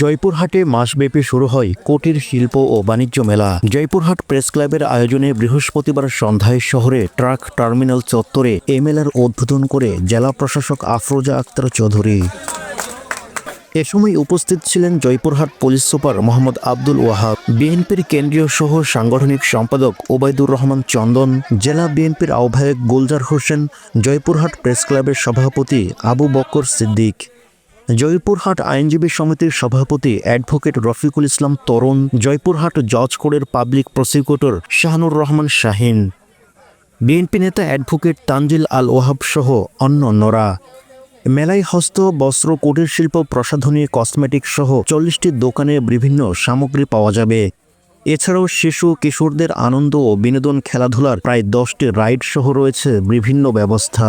জয়পুরহাটে মাসব্যাপী শুরু হয় কোটির শিল্প ও বাণিজ্য মেলা। জয়পুরহাট প্রেস ক্লাবের আয়োজনে বৃহস্পতিবার সন্ধ্যায় শহরে ট্রাক টার্মিনাল চত্বরে এ মেলার উদ্বোধন করে জেলা প্রশাসক আফরোজা আক্তার চৌধুরী। এ সময় উপস্থিত ছিলেন জয়পুরহাট পুলিশ সুপার মোহাম্মদ আব্দুল ওয়াহাব, বিএনপির কেন্দ্রীয় সহ সাংগঠনিক সম্পাদক ওবায়দুর রহমান চন্দন, জেলা বিএনপির আহ্বায়ক গুলজার হোসেন, জয়পুরহাট প্রেস ক্লাবের সভাপতি আবু বক্কর সিদ্দিক। জয়পুরহাট আইনজীবী সমিতির সভাপতি অ্যাডভোকেট রফিকুল ইসলাম তরুণ, জয়পুরহাট জজ কোর্টের public prosecutor Shahanur Rahman Shahin, BNP নেতা অ্যাডভোকেট তানজিল আল ওহাব সহ অন্যান্যরা। মেলায় হস্ত, বস্ত্র, কুটির শিল্প, প্রসাধনী কসমেটিক সহ চল্লিশটি দোকানে বিভিন্ন সামগ্রী পাওয়া যাবে। এছাড়াও শিশু, কিশোরদের আনন্দ ও বিনোদন খেলাধুলার প্রায় দশটি রাইড সহ রয়েছে বিভিন্ন ব্যবস্থা।